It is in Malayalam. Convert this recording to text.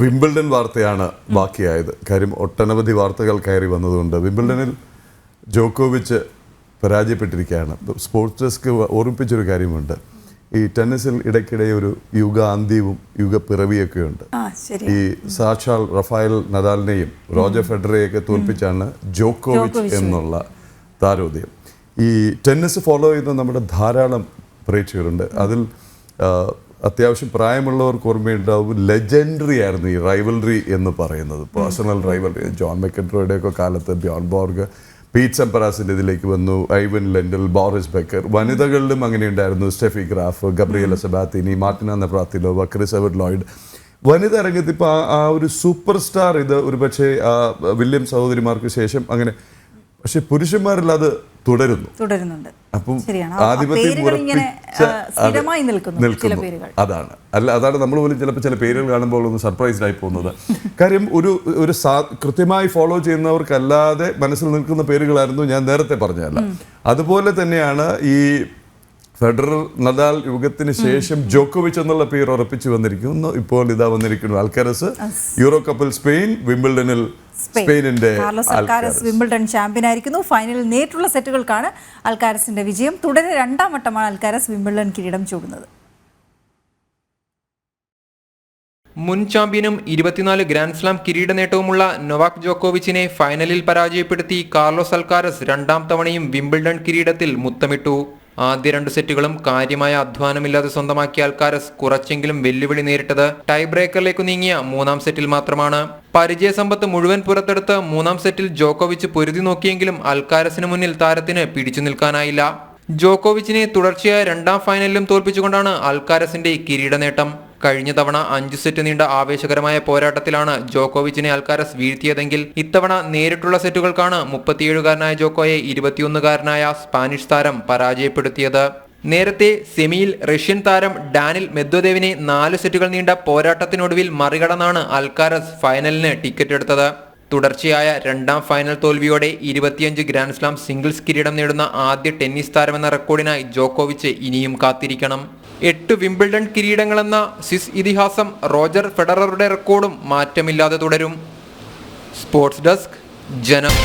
വിംബിൾഡൺ വാർത്തയാണ് ബാക്കിയായത്. കാര്യം ഒട്ടനവധി വാർത്തകൾ കയറി വന്നതുകൊണ്ട് വിംബിൾഡണിൽ ജോക്കോവിച്ച് പരാജയപ്പെട്ടിരിക്കുകയാണ്. സ്പോർട്സ് ഡെസ്ക് ഓർമ്മിപ്പിച്ചൊരു കാര്യമുണ്ട്. ഈ ടെന്നീസിൽ ഇടയ്ക്കിടെ ഒരു യുഗാന്ത്യവും യുഗപ്പിറവിയൊക്കെ ഉണ്ട് ഈ സാക്ഷാൽ റഫായൽ നദാലിനെയും റോജർ ഫെഡറയെയൊക്കെ തോൽപ്പിച്ചാണ് ജോക്കോവിച്ച്. എന്നുള്ള താരോദ്യം. ഈ ടെന്നീസ് ഫോളോ ചെയ്യുന്ന നമ്മുടെ ധാരാളം പ്രേക്ഷകരുണ്ട്. അതിൽ അത്യാവശ്യം പ്രായമുള്ളവർക്ക് ഓർമ്മയുണ്ടാവും. ലെജൻഡറി ആയിരുന്നു ഈ റൈവൽറി എന്ന് പറയുന്നത്. പേഴ്സണൽ റൈവൽറി ജോൺ മെക്കൻട്രോയുടെ ഒക്കെ കാലത്ത് ബിയോൺ ബോർഗ് പീറ്റ് സംപറാസിന്റെ ഇതിലേക്ക് വന്നു. ഐവൻ ലെൻഡൽ ബോറിസ് ബെക്കർ വനിതകളിലും അങ്ങനെ ഉണ്ടായിരുന്നു Steffi Graf Gabriela Sabatini Martina Navratilova Chris Evert Lloyd വനിത രംഗത്ത് ഇപ്പോൾ ആ ഒരു സൂപ്പർ സ്റ്റാർ ഇത് ഒരുപക്ഷെ പക്ഷേ വില്യം സഹോദരിമാർക്ക് ശേഷം അങ്ങനെ പക്ഷെ പുരുഷന്മാരിൽ അത് തുടരുന്നു. തുടരുന്നുണ്ട്. അപ്പം ആധിപത്യം നിൽക്കുന്നു അതാണ്. അല്ല അതാണ് നമ്മൾ പോലും ചിലപ്പോൾ ചില പേരുകൾ കാണുമ്പോൾ ഒന്ന് സർപ്രൈസ്ഡ് ആയി പോകുന്നത്. കാര്യം ഒരു ഒരു കൃത്യമായി ഫോളോ ചെയ്യുന്നവർക്കല്ലാതെ മനസ്സിൽ നിൽക്കുന്ന പേരുകളായിരുന്നു ഞാൻ നേരത്തെ പറഞ്ഞതല്ല. അതുപോലെ തന്നെയാണ് ഈ ഫെഡറർ നദാൽ യുഗത്തിന് ശേഷം ജോക്കോവിച്ച് എന്നുള്ള പേര് ഉറപ്പിച്ചു വന്നിരിക്കുന്നു. ഇപ്പോൾ ഇതാ വന്നിരിക്കുന്നു അൽക്കരസ് യൂറോ കപ്പിൽ സ്പെയിൻ വിംബിൾഡനിൽ സ്പെയിനിന്റെ അൽക്കാരസ് വിംബിൾഡൺ ചാമ്പ്യൻ ആയിരിക്കുന്നു. ഫൈനലിൽ നേരിട്ടുള്ള സെറ്റുകൾക്കാണ് അൽക്കാരസിന്റെ വിജയം. തുടരെ രണ്ടാം വട്ടമാണ് അൽക്കാരസ് വിംബിൾഡൺ കിരീടം ചൂടുന്നത്. മുൻ ചാമ്പ്യനും ഇരുപത്തിനാല് ഗ്രാൻഡ് സ്ലാം കിരീട നേട്ടവുമുള്ള നൊവാക് ജോക്കോവിച്ചിനെ ഫൈനലിൽ പരാജയപ്പെടുത്തി കാർലോസ് അൽക്കാരസ് രണ്ടാം തവണയും വിംബിൾഡൺ കിരീടത്തിൽ മുത്തമിട്ടു. ആദ്യ രണ്ട് സെറ്റുകളും കാര്യമായ അധ്വാനമില്ലാതെ സ്വന്തമാക്കിയ ആൾക്കാർ കുറച്ചെങ്കിലും വെല്ലുവിളി നേരിട്ടത് ടൈ ബ്രേക്കറിലേക്ക് നീങ്ങിയ മൂന്നാം സെറ്റിൽ മാത്രമാണ്. പരിചയസമ്പത്ത് മുഴുവൻ പുറത്തെടുത്ത് മൂന്നാം സെറ്റിൽ ജോക്കോവിച്ച് പൊരുതി നോക്കിയെങ്കിലും അൽക്കാരസിന് മുന്നിൽ താരത്തിന് പിടിച്ചു നിൽക്കാനായില്ല. ജോക്കോവിച്ചിനെ തുടർച്ചയായ രണ്ടാം ഫൈനലിലും തോൽപ്പിച്ചുകൊണ്ടാണ് അൽക്കാരസിന്റെ കിരീട നേട്ടം കഴിഞ്ഞ തവണ അഞ്ചു സെറ്റ് നീണ്ട ആവേശകരമായ പോരാട്ടത്തിലാണ് ജോക്കോവിച്ചിനെ അൽക്കാരസ് വീഴ്ത്തിയതെങ്കിൽ ഇത്തവണ നേരിട്ടുള്ള സെറ്റുകൾക്കാണ് മുപ്പത്തിയേഴുകാരനായ ജോക്കോയെ ഇരുപത്തിയൊന്നുകാരനായ സ്പാനിഷ് താരം പരാജയപ്പെടുത്തിയത്. നേരത്തെ സെമിയിൽ റഷ്യൻ താരം ഡാനിൽ മെദ്വദേവിനെ നാല് സെറ്റുകൾ നീണ്ട പോരാട്ടത്തിനൊടുവിൽ മറികടന്നാണ് അൽക്കാരസ് ഫൈനലിന് ടിക്കറ്റ് എടുത്തത്. തുടർച്ചയായ രണ്ടാം ഫൈനൽ തോൽവിയോടെ ഇരുപത്തിയഞ്ച് ഗ്രാൻഡ് സ്ലാം സിംഗിൾസ് കിരീടം നേടുന്ന ആദ്യ ടെന്നീസ് താരമെന്ന റെക്കോർഡിനായി ജോക്കോവിച്ച് ഇനിയും കാത്തിരിക്കണം. എട്ട് വിംബിൾഡൺ കിരീടങ്ങളെന്ന സ്വിസ് ഇതിഹാസം റോജർ ഫെഡററുടെ റെക്കോർഡും മാറ്റമില്ലാതെ തുടരും. സ്പോർട്സ് ഡെസ്ക് ജനം.